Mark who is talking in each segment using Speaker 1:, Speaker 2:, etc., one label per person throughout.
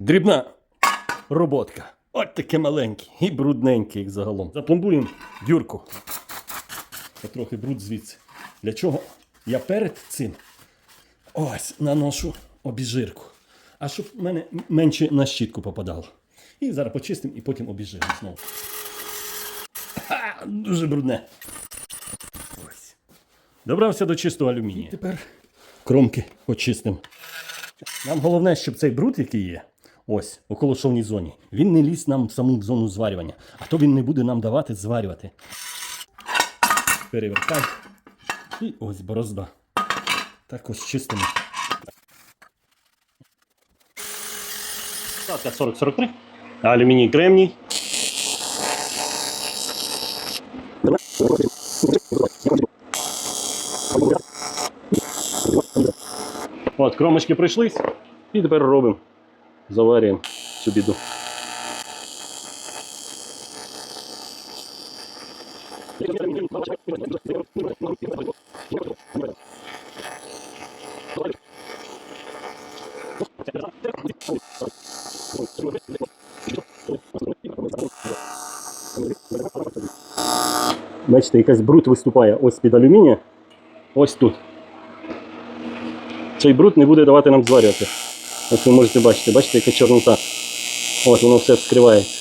Speaker 1: Дрібна роботка. От таке маленьке і брудненьке, як загалом. Запломбуємо дюрку. Потрохи бруд звідси. Для чого? Я перед цим ось наношу обіжирку. А щоб в мене менше на щітку попадало. І зараз почистимо і потім обіжиримо знову. Ха, дуже брудне. Ось. Добрався до чистого алюмінія. Тепер кромки очистимо. Нам головне, щоб цей бруд, який є, ось, у холошовній зоні, він не ліз нам в саму зону зварювання, а то він не буде нам давати зварювати. Перевертай. І ось борозда. Так ось чистимо. Ставка 40-43. Алюміній кремній. От, кромочки пройшлись. І тепер робимо. Заварюємо цю біду. Бачите, якась бруд виступає ось під алюмінія. Ось тут. Цей бруд не буде давати нам зварювати. Ось ви можете бачити, бачите, яка чорнота. От воно все скривається.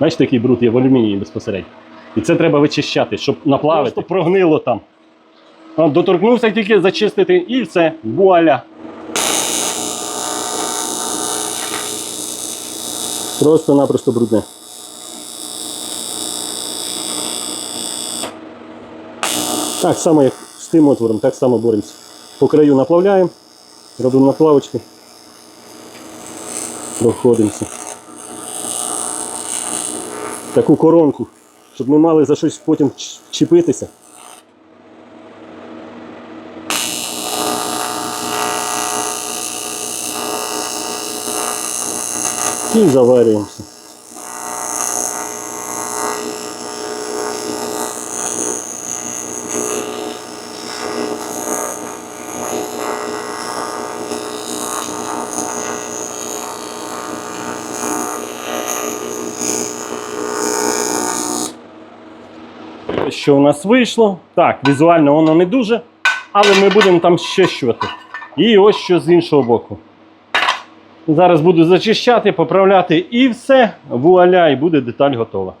Speaker 1: Бачите, який бруд є в алюмінії безпосередньо. І це треба вичищати, щоб наплавити. Просто прогнило там. От, доторкнувся тільки зачистити і все, вуаля. Просто-напросто брудне. Так само, як з тим отвором, так само боремося. По краю наплавляємо, робимо наплавочки, проходимося. Таку коронку, щоб ми мали за щось потім чіпитися. І заварюємося. Що у нас вийшло? Так, візуально воно не дуже, але ми будемо там щищувати. І ось що з іншого боку. Зараз буду зачищати, поправляти і все, вуаля, і буде деталь готова.